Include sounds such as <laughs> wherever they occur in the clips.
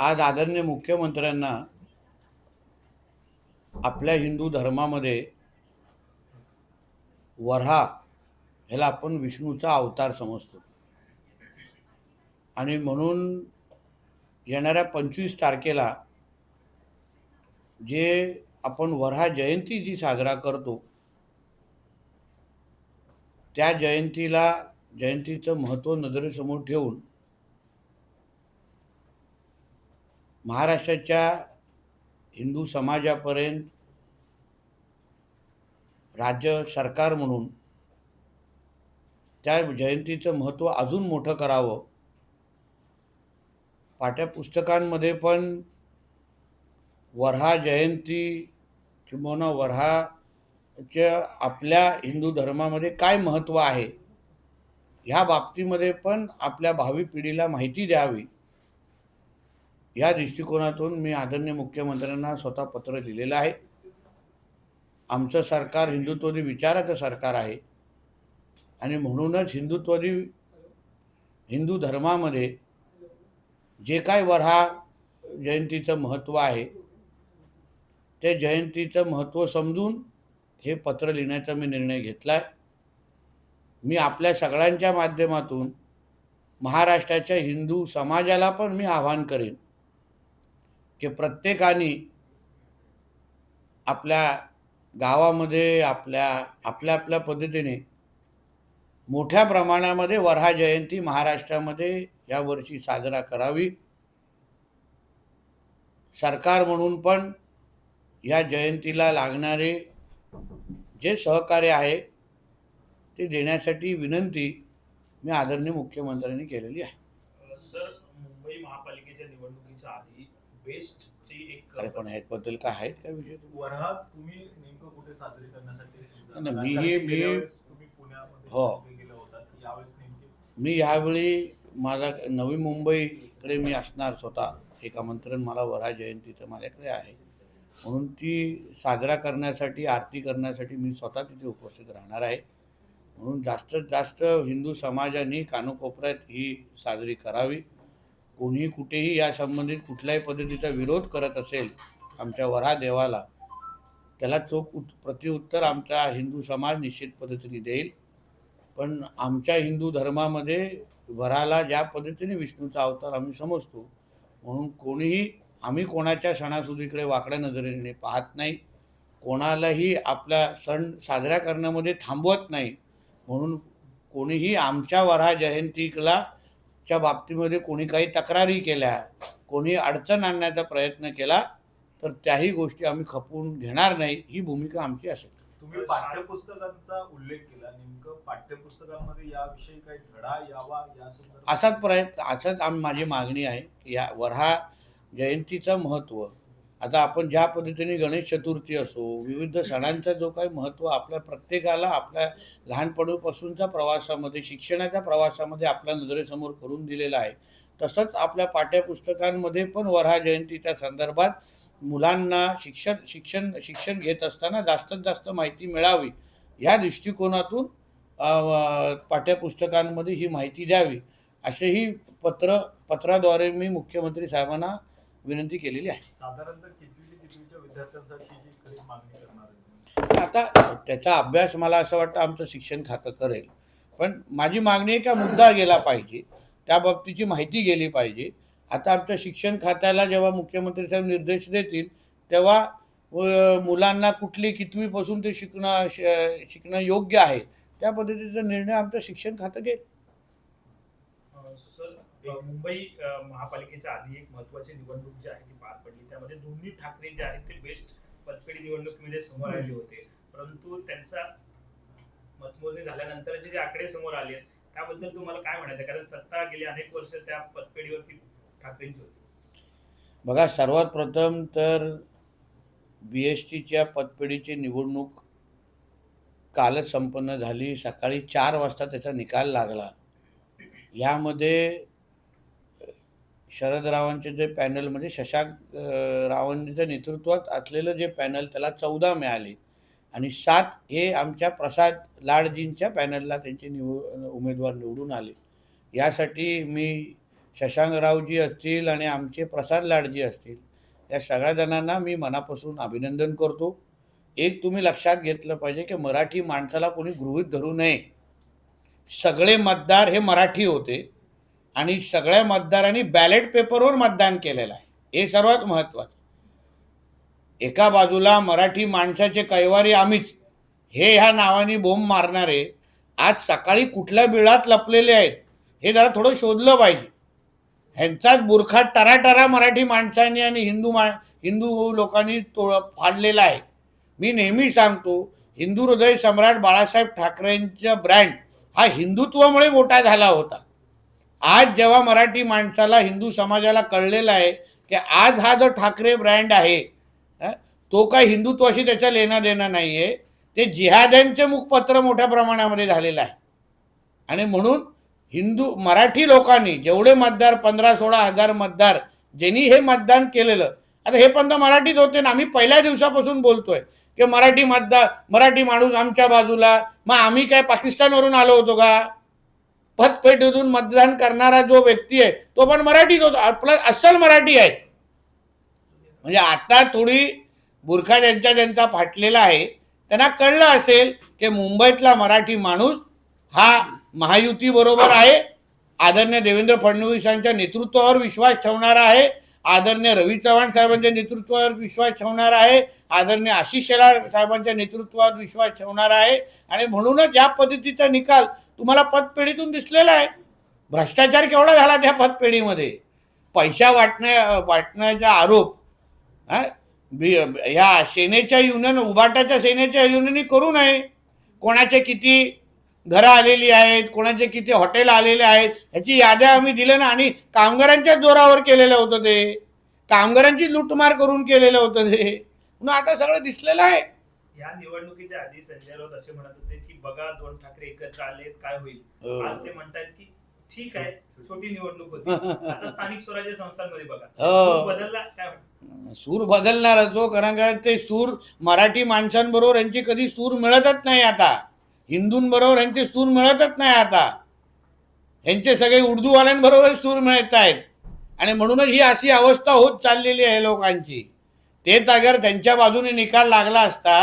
आज आदरणीय मुख्यमंत्र्यांना आपल्या हिंदू धर्मामध्ये वऱ्हा ह्याला आपण विष्णूचा अवतार समजतो. आणि म्हणून येणाऱ्या पंचवीस तारखेला जे आपण वऱ्हा जयंती जी साजरा करतो त्या जयंतीला जयंतीचं महत्त्व नजरेसमोर ठेवून महाराष्ट्राच्या हिंदू समाजापर्यंत राज्य सरकार म्हणून त्या जयंतीचं महत्त्व अजून मोठं करावं. पाठ्यपुस्तकांमध्ये पण वऱ्हा जयंती किंबहुना वऱ्हाच्या आपल्या हिंदू धर्मामध्ये काय महत्त्व आहे? ह्या बाबतीमध्ये पण आपल्या भावी पिढीला माहिती द्यावी. या दृष्टिकोनातून मी आदरणीय मुख्यमंत्र्यांना स्वतः पत्र लिहिलेलं आहे. आमचं सरकार हिंदुत्वदी विचाराचं सरकार आहे. आणि म्हणूनच हिंदुत्वदी हिंदू धर्मामध्ये जे काय वऱ्हा जयंतीचं महत्त्व आहे ते जयंतीचं महत्त्व समजून हे पत्र लिहिण्याचा मी निर्णय घेतला आहे मी आपल्या सगळ्यांच्या माध्यमातून महाराष्ट्राच्या हिंदू समाजाला पण मी आवाहन करेन. की प्रत्येकाने आपल्या गावामध्ये आपल्या आपल्या आपल्या पद्धतीने मोठ्या प्रमाणामध्ये वऱ्हा जयंती महाराष्ट्रामध्ये यावर्षी साजरा करावी. सरकार म्हणून पण या जयंतीला लागणारे जे सहकार्य आहे ते देण्यासाठी विनंती मी आदरणीय मुख्यमंत्र्यांनी केलेली आहे. सर मुंबई महापालिकेच्या निवडणुकीच्या आधी बेस्टची एक अरे पण ह्याबद्दल काय आहेत का विषय वरहात तुम्ही नेमकं कुठे साजरी करण्यासाठी नाही, मी- मी- गेल्या वेळेस तुम्ही पुण्यामध्ये हो. साजरी केलं होतं यावेळेस नेमकी मी ह्यावेळी माझा नवी मुंबईकडे मी असणार स्वतः. एक आमंत्रण मला वऱ्हा जयंतीचं माझ्याकडे आहे. म्हणून ती साजरा करण्यासाठी आरती करण्यासाठी मी स्वतः तिथे उपस्थित राहणार आहे. म्हणून जास्तीत जास्त हिंदू समाजाने कानोकोपऱ्यात ही साजरी करावी. कोणीही कुठेही या संबंधित कुठल्याही पद्धतीचा विरोध करत असेल आमच्या वरा देवाला त्याला चोख उत प्रतिउत्तर आमचा हिंदू समाज निश्चित पद्धतीने देईल. पण आमच्या हिंदू धर्मामध्ये वराला ज्या पद्धतीने विष्णूचा अवतार आम्ही समजतो म्हणून कोणीही आम्ही कोणाच्या सणासुदीकडे वाकड्या नजरेने पाहत नाही कोणालाही आपला सण साजरा करण्यामध्ये थांबवत नाही म्हणून कोणीही आमच्या वरा जयंतीला च्या बाबतीमध्ये कोणी काही तक्रारी केल्या कोणी अडचण आणण्याचा प्रयत्न केला तर त्याही गोष्टी आम्ही खपवून घेणार नाही ही भूमिका आमची असेल. तुम्ही पाठ्यपुस्तकांचा उल्लेख केला नेमकं पाठ्यपुस्तकांमध्ये याविषयी काही धडा यावा या असाच प्रयत्न असाच आम माझी मागणी आहे की या वऱ्हा जयंतीचं महत्त्व आता आपण ज्या पद्धतीने गणेश चतुर्थी असो विविध सणांचा जो काही महत्त्व आपल्या प्रत्येकाला आपल्या लहानपणीपासूनच्या प्रवासामध्ये शिक्षणाच्या प्रवासामध्ये आपल्या नजरेसमोर करून दिलेला आहे. तसंच आपल्या पाठ्यपुस्तकांमध्ये पण वऱ्हा जयंतीच्या संदर्भात मुलांना शिक्षण शिक्षण शिक्षण घेत असताना जास्तीत जास्त माहिती मिळावी ह्या दृष्टिकोनातून पाठ्यपुस्तकांमध्ये ही माहिती द्यावी. असेही पत्र पत्राद्वारे मी मुख्यमंत्री साहेबांना विनंती केलेली आहे? आता त्याचा अभ्यास मला असं वाटतं आमचं शिक्षण खातं करेल. पण माझी मागणी आहे का मुद्दा गेला पाहिजे त्या बाबतीची माहिती गेली पाहिजे. आता आमच्या शिक्षण खात्याला जेव्हा मुख्यमंत्री साहेब निर्देश देतील तेव्हा मुलांना कुठली कितवीपासून ते शिकणं श- शिकणं योग्य आहे त्या पद्धतीचा निर्णय आमचं शिक्षण खातं घेईल. मुंबई महापालिकेच्या आधी एक महत्वाची निवडणूक जी आहे ती पार पडली. त्यामध्ये दोन्ही ठाकरे जे आहेत ते बेस्ट पतपेढी निवडणुकीमध्ये समोर आले होते. परंतु त्यांचा मतमोजणी झाल्यानंतरचे जे आकडे समोर आले आहेत, त्याबद्दल तुम्हाला काय म्हणायचं? कारण सत्ता गेली अनेक वर्ष त्या पतपेढीवरती ठाकरेंची होती. बघा सर्वात प्रथम तर बी एस टीच्या पतपेढीची निवडणूक कालच संपन्न झाली. सकाळी चार वाजता त्याचा निकाल लागला. यामध्ये शरदरावांचे जे पॅनल म्हणजे शशांक रावांच्या नेतृत्वात असलेलं जे पॅनल त्याला चौदा मिळाले. आणि सात हे आमच्या प्रसाद लाडजींच्या पॅनलला त्यांचे निव उमेदवार निवडून आले. यासाठी मी शशांकरावजी असतील आणि आमचे प्रसाद लाडजी असतील या सगळ्या जणांना मी मनापासून अभिनंदन करतो. एक तुम्ही लक्षात घेतलं पाहिजे की मराठी माणसाला कोणी गृहीत धरू नये. सगळे मतदार हे मराठी होते. आणि सगळ्या मतदारांनी बॅलेट पेपरवर मतदान केलेलं आहे. हे सर्वात महत्त्वाचं एका बाजूला मराठी माणसाचे कैवारी आम्हीच. हे ह्या नावाने बोंब मारणारे आज सकाळी कुठल्या बिळात लपलेले आहेत हे जरा थोडं शोधलं पाहिजे. ह्यांचाच बुरखा टराटरा मराठी माणसांनी आणि हिंदू मा हिंदू लोकांनी तो फाडलेला आहे. मी नेहमी सांगतो हिंदू हृदय सम्राट बाळासाहेब ठाकरेंचा ब्रँड हा हिंदुत्वामुळे मोठा झाला होता. आज जेव्हा मराठी माणसाला हिंदू समाजाला कळलेलं आहे की आज हा जो ठाकरे ब्रँड आहे तो काय हिंदुत्वाशी त्याच्या लेणं देणं नाही आहे ते जिहाद्यांचे मुखपत्र मोठ्या प्रमाणामध्ये झालेलं आहे. आणि म्हणून हिंदू मराठी लोकांनी जेवढे मतदार पंधरा सोळा हजार मतदार ज्यांनी हे मतदान केलेलं आता हे पण तर मराठीत होते ना आम्ही पहिल्या दिवसापासून बोलतोय की मराठी मतदार मराठी माणूस आमच्या बाजूला मग आम्ही काय पाकिस्तानवरून आलो होतो का? पतपेटीतून मतदान करणारा जो व्यक्ती आहे तो पण मराठीत होतो आपला अस्सल मराठी आहे. म्हणजे आता थोडी बुरखा ज्यांच्या ज्यांचा फाटलेला आहे त्यांना कळलं असेल की मुंबईतला मराठी माणूस हा महायुती बरोबर आहे. आदरणीय देवेंद्र फडणवीसांच्या नेतृत्वावर विश्वास ठेवणारा आहे. आदरणीय रवी चव्हाण साहेबांच्या नेतृत्वावर विश्वास ठेवणारा आहे. आदरणीय आशिष शेलार साहेबांच्या नेतृत्वावर विश्वास ठेवणारा आहे. आणि म्हणूनच या पद्धतीचा निकाल तुम्हाला पतपेढीतून दिसलेला आहे. भ्रष्टाचार केवढा झाला त्या पतपेढीमध्ये? पैसा वाटण्या वाटण्याचा आरोप हा? ह्या सेनेच्या युनियन उभाटाच्या सेनेच्या युनियननी करू नये. कोणाचे किती घरं आलेली आहेत कोणाचे किती हॉटेल आलेले आहेत ह्याची याद्या आम्ही दिल्या ना. आणि कामगारांच्या जोरावर केलेलं होतं ते. कामगारांची लूटमार करून केलेलं होतं ते. म्हणून आता सगळं दिसलेलं आहे. या निवडणुकीच्या आधी संजय राऊत असे म्हणत होते बघा दोन ठाकरे एकत्र आले काय होईल? हो. आज ते म्हणतात की ठीक आहे छोटी निवडणूक होती. <laughs> आता स्थानिक स्वराज्य संस्थांमध्ये बघा. हो. बदलला काय? सूर बदलणार जो कारण काय ते सूर मराठी माणसांबरोबर यांची कधी सूर मिळतच नाही आता. हिंदूंबरोबर यांचे सूर मिळतच नाही आता. यांचे सगळे उर्दूवाल्यांबरोबर सूर मिळत आहेत आणि म्हणूनच ही अशी अवस्था होत चाललेली आहे लोकांची. तेच अगर त्यांच्या बाजूने निकाल लागला असता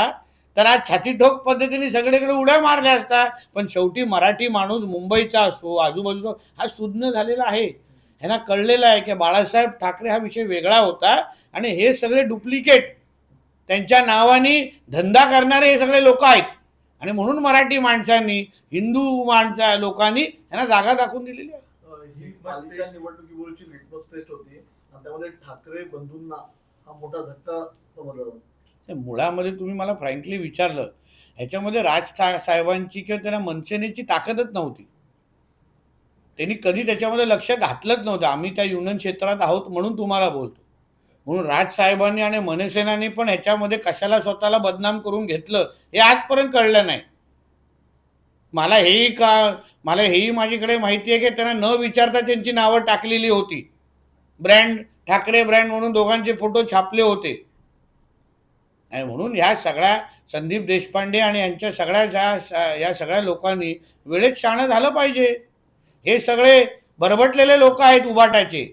तर आज छातीठोक पद्धतीने सगळीकडे उड्या मारल्या असता. पण शेवटी मराठी माणूस मुंबईचा असो आजूबाजूचा हा सुज्ञ झालेला आहे. ह्यांना कळलेलं आहे की बाळासाहेब ठाकरे हा विषय वेगळा होता आणि हे सगळे डुप्लिकेट. त्यांच्या नावाने धंदा करणारे हे सगळे लोक आहेत. आणि म्हणून मराठी माणसांनी हिंदू माणसा लोकांनी ह्यांना जागा दाखवून दिलेली आहे. निवडणुकीवरची लिटमस टेस्ट होती. आणि त्यामध्ये ठाकरे बंधूंना हा मोठा धक्का समजला. मुळामध्ये तुम्ही मला फ्रँकली विचारलं ह्याच्यामध्ये राज साहेबांची किंवा त्यांना मनसेनेची ताकदच नव्हती. त्यांनी कधी त्याच्यामध्ये लक्ष घातलंच नव्हतं. आम्ही त्या युनियन क्षेत्रात आहोत म्हणून तुम्हाला बोलतो. म्हणून राज साहेबांनी आणि मनसेनानी पण ह्याच्यामध्ये कशाला स्वतःला बदनाम करून घेतलं हे आजपर्यंत कळलं नाही. मला हेही का मला हेही माझ्याकडे माहिती आहे की त्यांना न विचारता त्यांची नावं टाकलेली होती. ब्रँड ठाकरे ब्रँड म्हणून दोघांचे फोटो छापले होते. आणि म्हणून ह्या सगळ्या संदीप देशपांडे आणि यांच्या सगळ्या ज्या या सगळ्या लोकांनी वेळेत शाणं झालं पाहिजे. हे सगळे बरबटलेले लोक आहेत उभाटाचे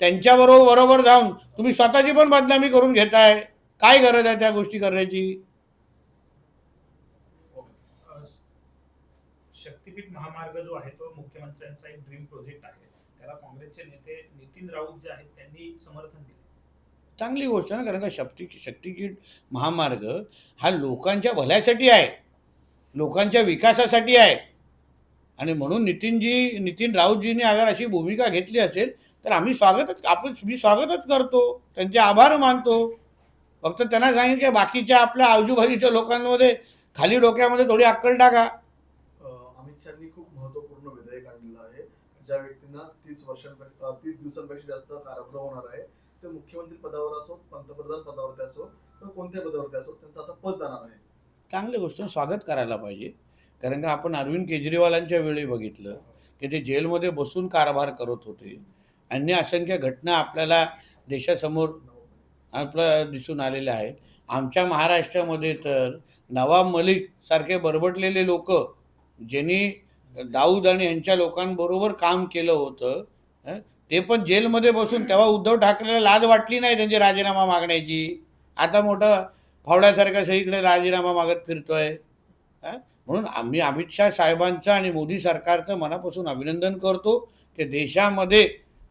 त्यांच्याबरोबर बरोबर जाऊन तुम्ही स्वतःची पण बदनामी करून घेताय. काय गरज आहे त्या गोष्टी करण्याची? शक्तीपीठ महामार्ग जो आहे तो मुख्यमंत्र्यांचा एक ड्रीम प्रोजेक्ट आहे. त्याला काँग्रेसचे नेते नितीन राऊत जे आहेत त्यांनी समर्थन चांगली गोष्ट आहे ना कारण का शक्ती शक्तिकीट महामार्ग हा लोकांच्या भल्यासाठी आहे. लोकांच्या विकासासाठी आहे. आणि म्हणून नितीनजी नितीन राऊतजींनी अगर अशी भूमिका घेतली असेल तर आम्ही स्वागतच आपण मी स्वागतच करतो. त्यांचे आभार मानतो. फक्त त्यांना सांगेन की बाकीच्या आपल्या आजूबाजूच्या लोकांमध्ये खाली डोक्यामध्ये थोडी अक्कल टाका. अमित शहानी खूप महत्त्वपूर्ण विधेयक आणलेलं आहे. ज्या व्यक्तींना तीस वर्षांपेक्षा तीस दिवसांपेक्षा जास्त कारागृह होणार आहे ते मुख्यमंत्री पदावर असो पंतप्रधान पदावरती असो किंवा कोणत्या पदावरती असो त्यांचं आता पद जाणार आहे. चांगली गोष्ट स्वागत करायला पाहिजे. कारण का आपण अरविंद केजरीवालांच्या वेळी बघितलं की ते जेलमध्ये बसून कारभार करत होते. अन्य असंख्य घटना आपल्याला देशासमोर आपल्या दिसून आलेल्या आहेत. आमच्या महाराष्ट्रामध्ये तर नवाब मलिक सारखे बरबटलेले लोक ज्यांनी दाऊद आणि यांच्या लोकांबरोबर काम केलं होतं ते पण जेलमध्ये बसून तेव्हा उद्धव ठाकरेला लाज वाटली नाही त्यांची राजीनामा मागण्याची. आता मोठा फावड्यासारखा सगळीकडे राजीनामा मागत फिरतोय. म्हणून आम्ही अमित शाह साहेबांचं आणि मोदी सरकारचं मनापासून अभिनंदन करतो की देशामध्ये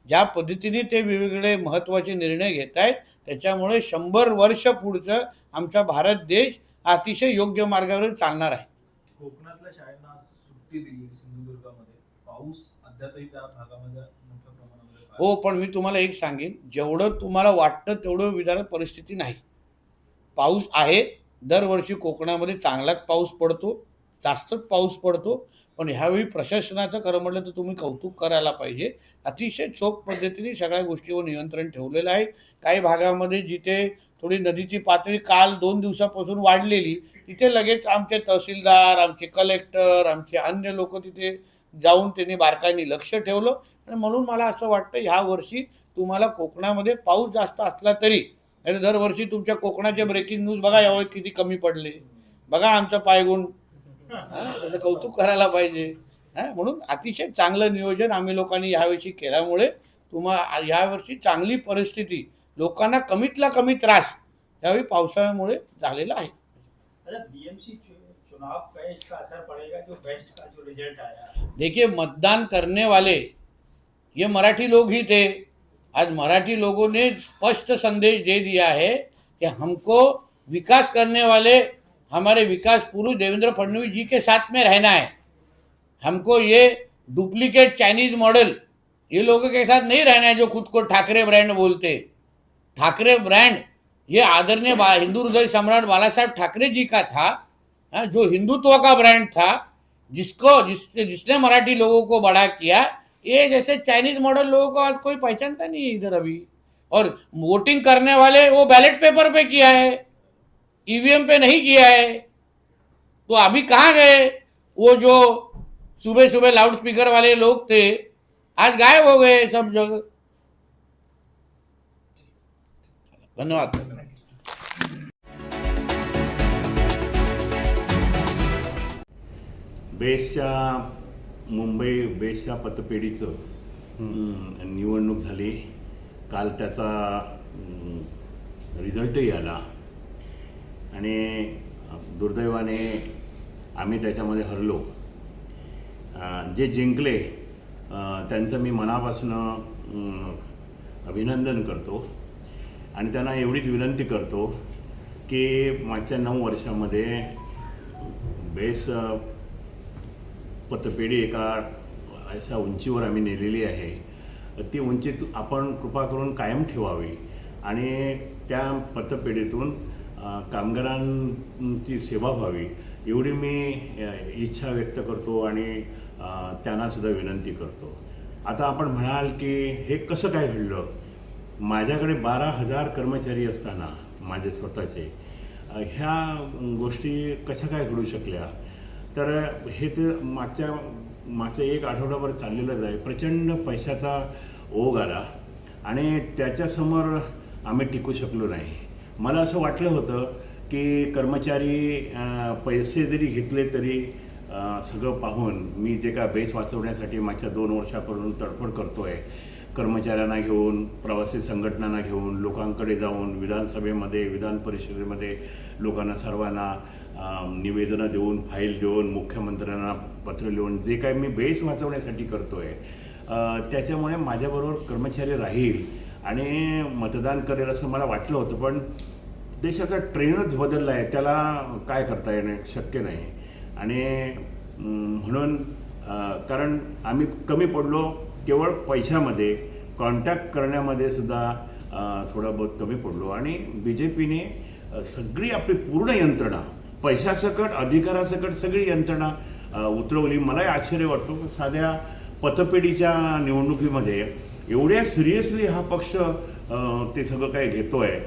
ज्या पद्धतीने ते वेगवेगळे महत्त्वाचे निर्णय घेत आहेत त्याच्यामुळे शंभर वर्ष पुढचं आमचा भारत देश अतिशय योग्य मार्गावर चालणार आहे. कोकणातल्या शाळांना सुट्टी दिली सिंधुदुर्गामध्ये. पाऊस अद्यापही त्या भागामध्ये हो पण मी तुम्हाला एक सांगेन जेवढं तुम्हाला वाटतं तेवढं विदारक परिस्थिती नाही. पाऊस आहे दरवर्षी कोकणामध्ये चांगलाच पाऊस पडतो जास्तच पाऊस पडतो पण ह्यावेळी प्रशासनाचं खरं म्हटलं तर तुम्ही कौतुक करायला पाहिजे. अतिशय चोख पद्धतीने सगळ्या गोष्टीवर नियंत्रण ठेवलेलं आहे. काही भागामध्ये जिथे थोडी नदीची पातळी काल दोन दिवसापासून वाढलेली तिथे लगेच आमचे तहसीलदार आमचे कलेक्टर आमचे अन्य लोक तिथे जाऊन त्यांनी बारकाईने लक्ष ठेवलं. आणि म्हणून मला असं वाटतं ह्या वर्षी तुम्हाला कोकणामध्ये पाऊस जास्त असला तरी नाही दरवर्षी तुमच्या कोकणाचे ब्रेकिंग न्यूज बघा यावेळी किती कमी पडले. बघा आमचं पायगुण. त्याचं कौतुक करायला पाहिजे. हा, म्हणून अतिशय चांगलं नियोजन आम्ही लोकांनी यावर्षी केल्यामुळे तुम्हा यावर्षी चांगली परिस्थिती लोकांना कमीतला कमी त्रास यावेळी पावसाळ्यामुळे झालेला आहे. बीएमसी चुनाव का इसका असर पड़ेगा जो बेस्ट का जो रिज़ल्ट आया। देखिए, मतदान करने वाले, ये मराठी लोग ही थे। आज मराठी लोगों ने स्पष्ट संदेश दे दिया है कि हमको विकास करने वाले, हमारे विकास पुरुष देवेंद्र फडणवीस जी के साथ में रहना है। हमको ये डुप्लीकेट चाइनीज़ मॉडल ये लोगों के साथ नहीं रहना है जो खुद को ठाकरे ब्रांड बोलते। ठाकरे ब्रांड ये आदरणीय हिंदू हृदय सम्राट बाला साहब ठाकरे जी का था। जो हिंदुत्व का ब्रांड था, जिसको जिस जिसने मराठी लोगों को बड़ा किया, ये जैसे चाइनीज़ मॉडल लोगों को आज कोई पहचानता नहीं है इधर अभी। और वोटिंग करने वाले वो बैलेट पेपर पे किया है, ईवीएम पे नहीं किया है। तो अभी कहाँ गए? वो जो सुबह सुबह लाउड स्पीकर वाले लोग थे, आज गायब हो गए सब जगह। धन्यवाद। बेसच्या मुंबई बेसच्या पतपेढीचं निवडणूक झाली. काल त्याचा हं, रिझल्टही आला. आणि दुर्दैवाने आम्ही त्याच्यामध्ये हरलो. जे जिंकले त्यांचं मी मनापासून अभिनंदन करतो. आणि त्यांना एवढीच विनंती करतो की मागच्या नऊ वर्षामध्ये बेस पतपेढी एका अशा उंचीवर आम्ही नेलेली आहे. ती उंची आपण कृपा करून कायम ठेवावी. आणि त्या पतपेढीतून कामगारांची सेवा व्हावी एवढी मी इच्छा व्यक्त करतो आणि त्यांनासुद्धा विनंती करतो. आता आपण म्हणाल की हे कसं काय घडलं? माझ्याकडे बारा हजार कर्मचारी असताना माझे स्वतःचे ह्या गोष्टी कशा काय घडू शकल्या? तर हे ते मागच्या मागच्या एक आठवडाभर चाललेलंच आहे. प्रचंड पैशाचा ओघ आला आणि त्याच्यासमोर आम्ही टिकू शकलो नाही. मला असं वाटलं होतं की कर्मचारी पैसे जरी घेतले तरी सगळं पाहून मी जे काय बेस वाचवण्यासाठी मागच्या दोन वर्षापासून तडफड करतो आहे कर्मचाऱ्यांना घेऊन प्रवासी संघटनांना घेऊन लोकांकडे जाऊन विधानसभेमध्ये विधान परिषदेमध्ये लोकांना सर्वांना निवेदनं देऊन फाईल देऊन मुख्यमंत्र्यांना पत्र लिहून जे काही मी बेस वाचवण्यासाठी करतो आहे त्याच्यामुळे माझ्याबरोबर कर्मचारी राहील आणि मतदान करेल असं मला वाटलं होतं पण देशाचा ट्रेनच बदलला आहे त्याला काय करता येणं शक्य नाही. आणि म्हणून कारण आम्ही कमी पडलो केवळ पैशामध्ये कॉन्टॅक्ट करण्यामध्ये सुद्धा थोडा थोडं बहुत कमी पडलो. आणि बी जे पीने सगळी आपली पूर्ण यंत्रणा पैशासकट अधिकारासकट सगळी यंत्रणा उतरवली. मलाही आश्चर्य वाटतो की साध्या पतपेढीच्या निवडणुकीमध्ये एवढ्या सिरियसली हा पक्ष ते सगळं काही घेतो आहे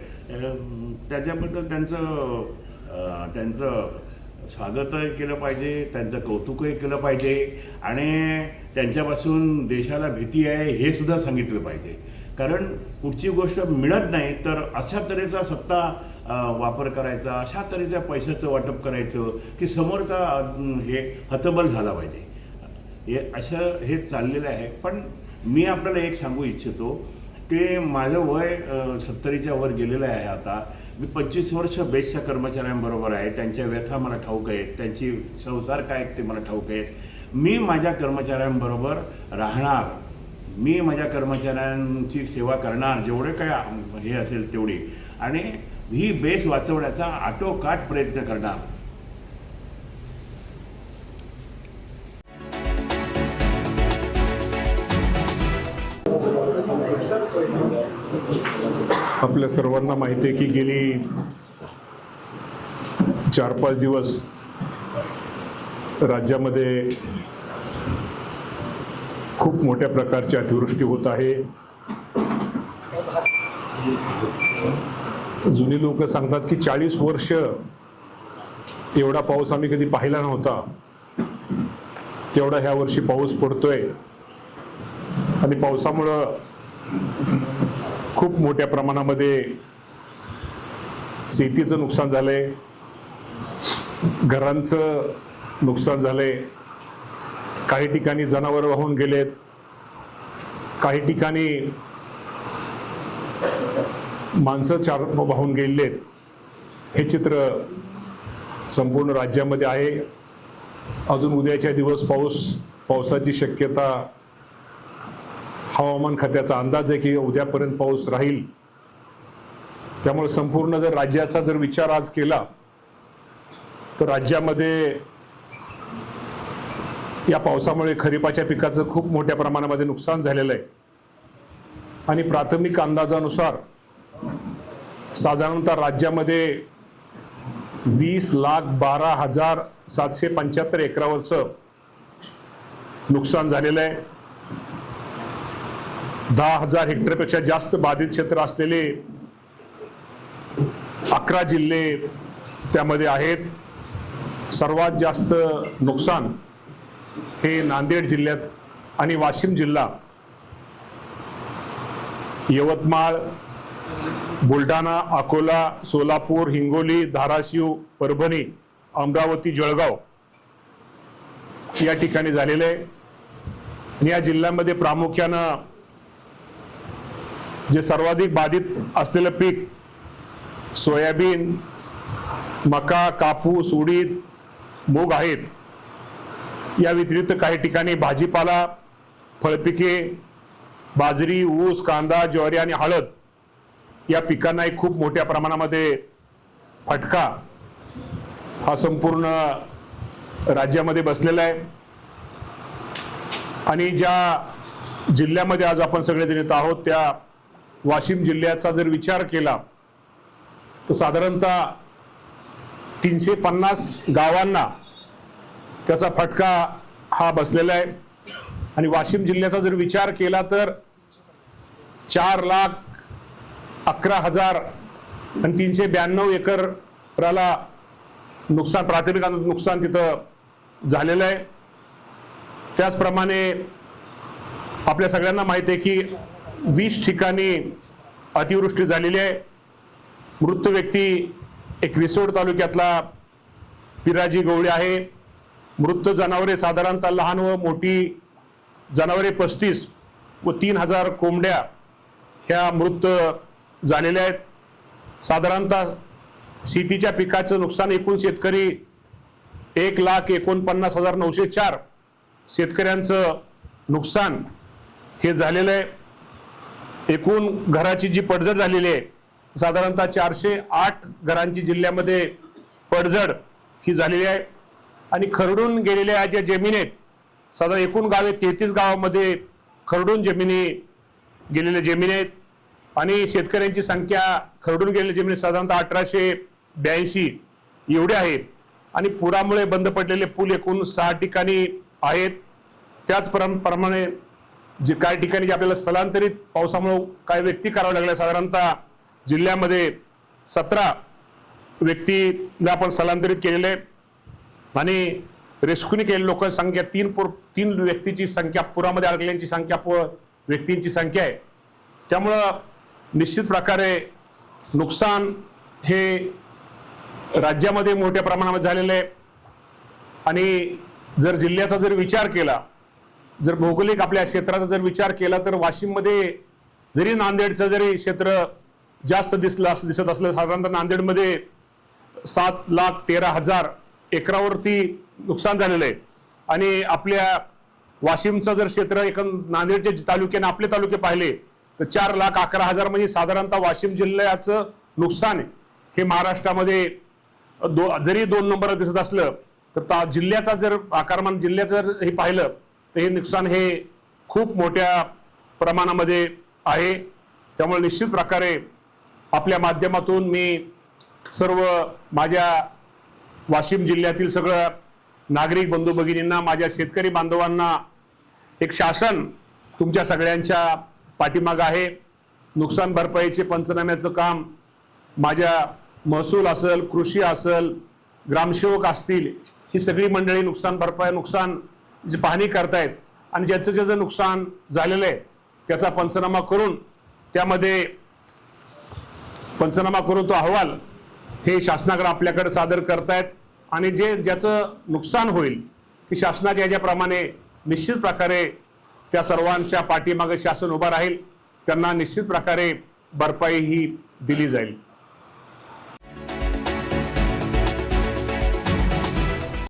त्याच्याबद्दल त्यांचं त्यांचं स्वागतही केलं पाहिजे त्यांचं कौतुकही केलं पाहिजे आणि त्यांच्यापासून देशाला भीती आहे हे सुद्धा सांगितलं पाहिजे. कारण कुठची गोष्ट मिळत नाही तर अशा तऱ्हेचा सत्ता वापर करायचा अशा तऱ्हेच्या पैशाचं वाटप करायचं की समोरचा हे हतबल झाला पाहिजे. हे असं हे चाललेलं आहे. पण मी आपल्याला एक सांगू इच्छितो की माझं वय सत्तरीच्या वर गेलेलं आहे आता. मी पंचवीस वर्ष बेस्टच्या कर्मचाऱ्यांबरोबर आहे. त्यांच्या व्यथा मला ठाऊक आहेत. त्यांची संसार काय आहेत ते मला ठाऊक आहेत. मी माझ्या कर्मचाऱ्यांबरोबर राहणार. मी माझ्या कर्मचाऱ्यांची सेवा करणार. जेवढे काय हे असेल तेवढी. आणि ही बेस वाचवण्याचा आटोकाट प्रयत्न करणार. आपल्या सर्वांना माहिती आहे की गेली चार पाच दिवस राज्यामध्ये खूप मोठ्या प्रकारची अतिवृष्टी होत आहे. जुनी लोक सांगतात की चाळीस वर्ष एवढा पाऊस आम्ही कधी पाहिला नव्हता. तेवढा ह्या वर्षी पाऊस पडतोय. आणि पावसामुळं खूप मोठ्या प्रमाणामध्ये शेतीचं नुकसान झालंय. घरांचं नुकसान झालंय. काही ठिकाणी जनावर वाहून गेलेत. काही ठिकाणी माणसं चार वाहून गेलेत हे चित्र संपूर्ण राज्यामध्ये आहे. अजून उद्याच्या दिवस पाऊस पावसाची शक्यता हवामान खात्याचा अंदाज आहे की उद्यापर्यंत पाऊस राहील. त्यामुळे संपूर्ण जर राज्याचा जर विचार आज केला तर राज्यामध्ये या पावसामुळे खरीपाच्या पिकाचं खूप मोठ्या प्रमाणामध्ये नुकसान झालेलं आहे. आणि प्राथमिक अंदाजानुसार साधारणतः राज्यामध्ये वीस लाख बारा हजार सातशे पंच्याहत्तर एकरावरचं नुकसान झालेलं आहे. दहा हजार हेक्टरपेक्षा जास्त बाधित क्षेत्र असलेले अकरा जिल्हे त्यामध्ये आहेत. सर्वात जास्त नुकसान हे नांदेड जिल्ह्यात आणि वाशिम जिल्हा यवतमाळ बुलढाणा अकोला सोलापूर हिंगोली धाराशिव परभणी अमरावती जळगाव या ठिकाणी झालेले आणि या जिल्ह्यामध्ये प्रामुख्यानं जे सर्वाधिक बाधित असलेलं पीक सोयाबीन मका कापूस उडीद मूग आहेत. या व्यतिरिक्त काही ठिकाणी भाजीपाला फळपिके बाजरी ऊस कांदा ज्वारी आणि हळद या पिकांनाही खूप मोठ्या प्रमाणामध्ये फटका हा संपूर्ण राज्यामध्ये बसलेला आहे. आणि ज्या जिल्ह्यामध्ये आज आपण सगळेजण येत आहोत त्या वाशिम जिल्ह्याचा जर विचार केला तर साधारणतः तीनशे पन्नास गावांना त्याचा फटका हा बसलेला आहे. आणि वाशिम जिल्ह्याचा जर विचार केला तर चार लाख अकरा हजार आणि तीनशे ब्याण्णव एकराला नुकसान प्राथमिक नुकसान तिथं झालेलं आहे. त्याचप्रमाणे आपल्या सगळ्यांना माहिती आहे की वीस ठिकाणी अतिवृष्टी झालेली आहे. मृत व्यक्ती एक रिसोड तालुक्यातला पिराजी गवळी आहे. मृत जनावरे साधारणतः लहान व मोठी जनावरे पस्तीस व तीन हजार कोंबड्या ह्या मृत झालेल्या आहेत. साधारणतः शेतीच्या पिकाचं नुकसान एकूण शेतकरी एक लाख एकोणपन्नास हजार नऊशे चार शेतकऱ्यांचं नुकसान हे झालेलं आहे. एकूण घराची जी पडझड झालेली आहे साधारणतः चारशे आठ घरांची जिल्ह्यामध्ये पडझड ही झालेली आहे. आणि खरडून गेलेल्या ज्या जमिनी आहेत साधारण एकूण गावे तेहतीस गावामध्ये खरडून जमिनी गेलेल्या जमिनी आहेत. आणि शेतकऱ्यांची संख्या खरडून गेलेली जमिनी साधारणतः अठराशे ब्याऐंशी एवढे आहेत. आणि पुरामुळे बंद पडलेले पूल एकूण सहा ठिकाणी आहेत. त्याचप्रमाणे जे काही ठिकाणी जे आपल्याला स्थलांतरित पावसामुळे काही व्यक्ती कराव्या लागल्या साधारणतः जिल्ह्यामध्ये सतरा व्यक्तीला आपण स्थलांतरित केलेले आहे आणि रेस्क्यूने केलेल्या लोकांची संख्या तीन पुर तीन व्यक्तीची संख्या पुरामध्ये अडकल्यांची संख्या पु व्यक्तींची संख्या आहे. त्यामुळं निश्चित प्रकारे नुकसान हे राज्यामध्ये मोठ्या प्रमाणामध्ये झालेलं आहे. आणि जर जिल्ह्याचा जर विचार केला जर भौगोलिक आपल्या क्षेत्राचा जर विचार केला तर वाशिममध्ये जरी नांदेडचं जरी क्षेत्र जास्त दिसलं असं दिसत असलं साधारणतः नांदेडमध्ये सात लाख तेरा हजार एकरावरती नुकसान झालेलं आहे. आणि आपल्या वाशिमचं जर क्षेत्र एक नांदेडच्या तालुक्याने आपले तालुके पाहिले तर चार लाख अकरा हजार म्हणजे साधारणतः वाशिम जिल्ह्याचं नुकसान आहे. हे महाराष्ट्रामध्ये दो जरी दोन नंबर दिसत असलं तर ता जिल्ह्याचा जर आकारमान जिल्ह्याचं जर हे पाहिलं तर हे नुकसान हे खूप मोठ्या प्रमाणामध्ये आहे. त्यामुळे निश्चित प्रकारे आपल्या माध्यमातून मी सर्व माझ्या वाशिम जिल्ह्यातील सगळं नागरिक बंधू भगिनींना माझ्या शेतकरी बांधवांना एक शासन तुमच्या सगळ्यांच्या पाठीमागं आहे. नुकसान भरपाईचे पंचनाम्याचं काम माझ्या महसूल असेल कृषी असेल ग्रामसेवक असतील ही सगळी मंडळी नुकसान भरपाई नुकसान जी पाहणी करतायत आणि ज्याचं ज्याचं नुकसान झालेलं आहे त्याचा पंचनामा करून त्यामध्ये पंचनामा करून तो अहवाल हे शासनाकडे आपल्याकडे सादर करतायत आणि जे ज्याचं नुकसान होईल की शासनाच्या याच्याप्रमाणे निश्चित प्रकारे त्या सर्वांच्या पाठीमागे शासन उभं राहील. त्यांना निश्चित प्रकारे भरपाई ही दिली जाईल.